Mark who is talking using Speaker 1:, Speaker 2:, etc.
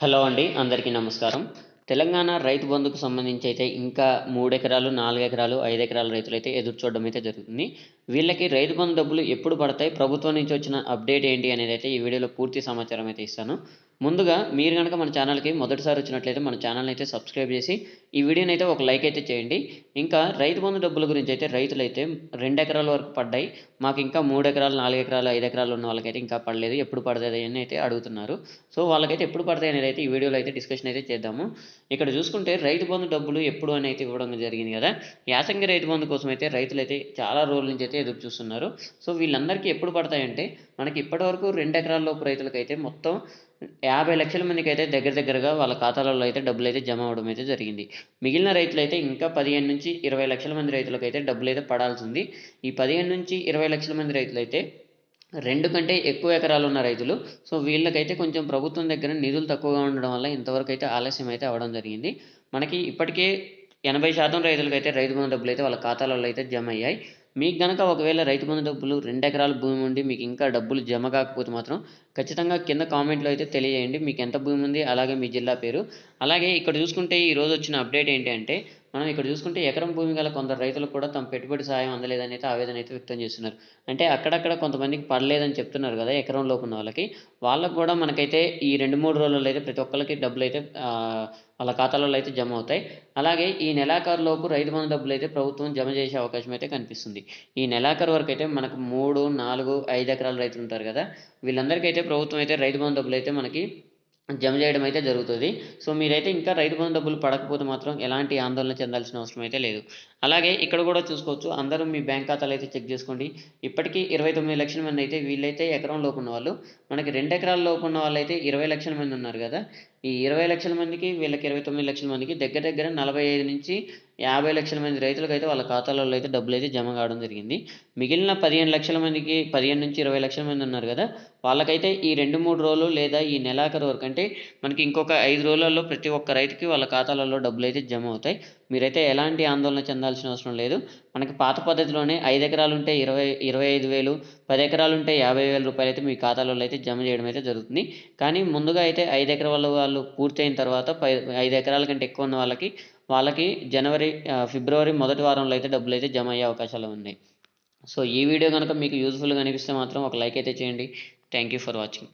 Speaker 1: Hello అండి అందరికీ నమస్కారం. తెలంగాణ రైతు బంధుకు సంబంధించి అయితే ఇంకా మూడు ఎకరాలు నాలుగు ఎకరాలు ఐదు ఎకరాల రైతులు అయితే ఎదురు చూడడం అయితే జరుగుతుంది. వీళ్ళకి రైతు బంధు డబ్బులు ఎప్పుడు పడతాయి? ప్రభుత్వం నుంచి వచ్చిన అప్డేట్ ఏంటి అనేది అయితే ఈ వీడియోలో పూర్తి సమాచారం అయితే ఇస్తాను. ముందుగా మీరు కనుక మన ఛానల్కి మొదటిసారి వచ్చినట్లయితే మన ఛానల్ని అయితే సబ్స్క్రైబ్ చేసి ఈ వీడియోని అయితే ఒక లైక్ అయితే చేయండి. ఇంకా రైతు బంధు డబ్బుల గురించి అయితే రైతులు అయితే రెండు ఎకరాల వరకు పడ్డాయి. మాకు ఇంకా మూడు ఎకరాలు నాలుగు ఎకరాలు ఐదు ఎకరాలు ఉన్న వాళ్ళకైతే ఇంకా పడలేదు. ఎప్పుడు పడుతుంది అని అయితే అడుగుతున్నారు. సో వాళ్ళకైతే ఎప్పుడు పడతాయి అనేది అయితే ఈ వీడియోలో అయితే డిస్కషన్ అయితే చేద్దాము. ఇక్కడ చూసుకుంటే రైతు బంధు డబ్బులు ఎప్పుడు అని అయితే ఇవ్వడం జరిగింది కదా. యాసంగి రైతు బంధు కోసం అయితే రైతులు అయితే చాలా రోజుల నుంచి అయితే ఎదురు చూస్తున్నారు. సో వీళ్ళందరికీ ఎప్పుడు పడతాయంటే మనకి ఇప్పటివరకు రెండు ఎకరాల లోపు రైతులకైతే మొత్తం యాభై లక్షల మందికి అయితే దగ్గర దగ్గరగా వాళ్ళ ఖాతాలలో అయితే డబ్బులు అయితే జమ అవడం అయితే జరిగింది. మిగిలిన రైతులైతే ఇంకా పదిహేను నుంచి ఇరవై లక్షల మంది రైతులకు అయితే డబ్బులు అయితే పడాల్సింది ఈ పదిహేను నుంచి ఇరవై లక్షల మంది రైతులైతే రెండు కంటే ఎక్కువ ఎకరాలు ఉన్న రైతులు సో వీళ్ళకైతే కొంచెం ప్రభుత్వం దగ్గర నిధులు తక్కువగా ఉండడం వల్ల ఇంతవరకు అయితే ఆలస్యం అయితే అవ్వడం జరిగింది. మనకి ఇప్పటికే ఎనభై శాతం రైతులకైతే రైతు బంధు డబ్బులు అయితే వాళ్ళ ఖాతాలలో అయితే జమ అయ్యాయి. మీకు కనుక ఒకవేళ రైతు బంధు డబ్బులు రెండు ఎకరాల భూమి ఉండి మీకు ఇంకా డబ్బులు జమ కాకపోతే మాత్రం ఖచ్చితంగా కింద కామెంట్లో అయితే తెలియజేయండి. మీకు ఎంత భూమి ఉంది అలాగే మీ జిల్లా పేరు. అలాగే ఇక్కడ చూసుకుంటే ఈరోజు వచ్చిన అప్డేట్ ఏంటి అంటే మనం ఇక్కడ చూసుకుంటే ఎకరం భూమి గల కొందరు రైతులు కూడా తమ పెట్టుబడి సాయం అందలేదని అయితే ఆవేదన అయితే వ్యక్తం చేస్తున్నారు. అంటే అక్కడక్కడ కొంతమందికి పడలేదని చెప్తున్నారు కదా ఎకరం లోపు ఉన్న వాళ్ళకి. వాళ్ళకు కూడా మనకైతే ఈ రెండు మూడు రోజుల్లో అయితే ప్రతి ఒక్కరికి డబ్బులు అయితే వాళ్ళ ఖాతాలలో అయితే జమ అవుతాయి. అలాగే ఈ నెలాఖరు లోపు రైతు బంధు డబ్బులు అయితే ప్రభుత్వం జమ చేసే అవకాశం అయితే కనిపిస్తుంది. ఈ నెలాఖరు వరకు అయితే మనకు మూడు నాలుగు ఐదు ఎకరాల రైతులు ఉంటారు కదా. వీళ్ళందరికీ అయితే ప్రభుత్వం అయితే రైతు బంధు డబ్బులు అయితే మనకి జమ చేయడం అయితే జరుగుతుంది. సో మీరైతే ఇంకా రైతు బంధు డబ్బులు పడకపోతే మాత్రం ఎలాంటి ఆందోళన చెందాల్సిన అవసరం అయితే లేదు. అలాగే ఇక్కడ కూడా చూసుకోవచ్చు అందరూ మీ బ్యాంక్ ఖాతాలు అయితే చెక్ చేసుకోండి. ఇప్పటికీ ఇరవై తొమ్మిది లక్షల మంది అయితే వీళ్ళైతే ఎకరం లోపు ఉన్న వాళ్ళు. మనకి రెండు ఎకరాల లోపు ఉన్న వాళ్ళు అయితే ఇరవై లక్షల మంది ఉన్నారు కదా. ఈ ఇరవై లక్షల మందికి వీళ్ళకి ఇరవై తొమ్మిది లక్షల మందికి దగ్గర దగ్గర నలభై ఐదు నుంచి యాభై లక్షల మంది రైతులకు అయితే వాళ్ళ ఖాతాలలో అయితే డబ్బులు అయితే జమ కావడం జరిగింది. మిగిలిన పదిహేను లక్షల మందికి పదిహేను నుంచి ఇరవై లక్షల మంది ఉన్నారు కదా వాళ్ళకైతే ఈ రెండు మూడు రోజులు లేదా ఈ నెలాఖరు వరకు అంటే మనకి ఇంకొక ఐదు రోజులలో ప్రతి ఒక్క రైతుకి వాళ్ళ ఖాతాలలో డబ్బులు అయితే జమ అవుతాయి. మీరైతే ఎలాంటి ఆందోళన చెందాల్సిన అవసరం లేదు. మనకి పాత పద్ధతిలోనే ఐదు ఎకరాలు ఉంటే ఇరవై ఇరవై ఐదు వేలు పది ఎకరాలు ఉంటే యాభై వేల రూపాయలు అయితే మీ ఖాతాలో అయితే జమ చేయడం అయితే జరుగుతుంది. కానీ ముందుగా అయితే ఐదు ఎకరాల వాళ్ళు పూర్తయిన తర్వాత పై ఐదు ఎకరాల కంటే ఎక్కువ ఉన్న వాళ్ళకి వాళ్ళకి జనవరి ఫిబ్రవరి మొదటి వారంలో అయితే డబ్బులు అయితే జమ అయ్యే అవకాశాలు ఉన్నాయి. సో ఈ వీడియో కనుక మీకు యూజ్ఫుల్గా అనిపిస్తే మాత్రం ఒక లైక్ అయితే చేయండి. Thank you for watching.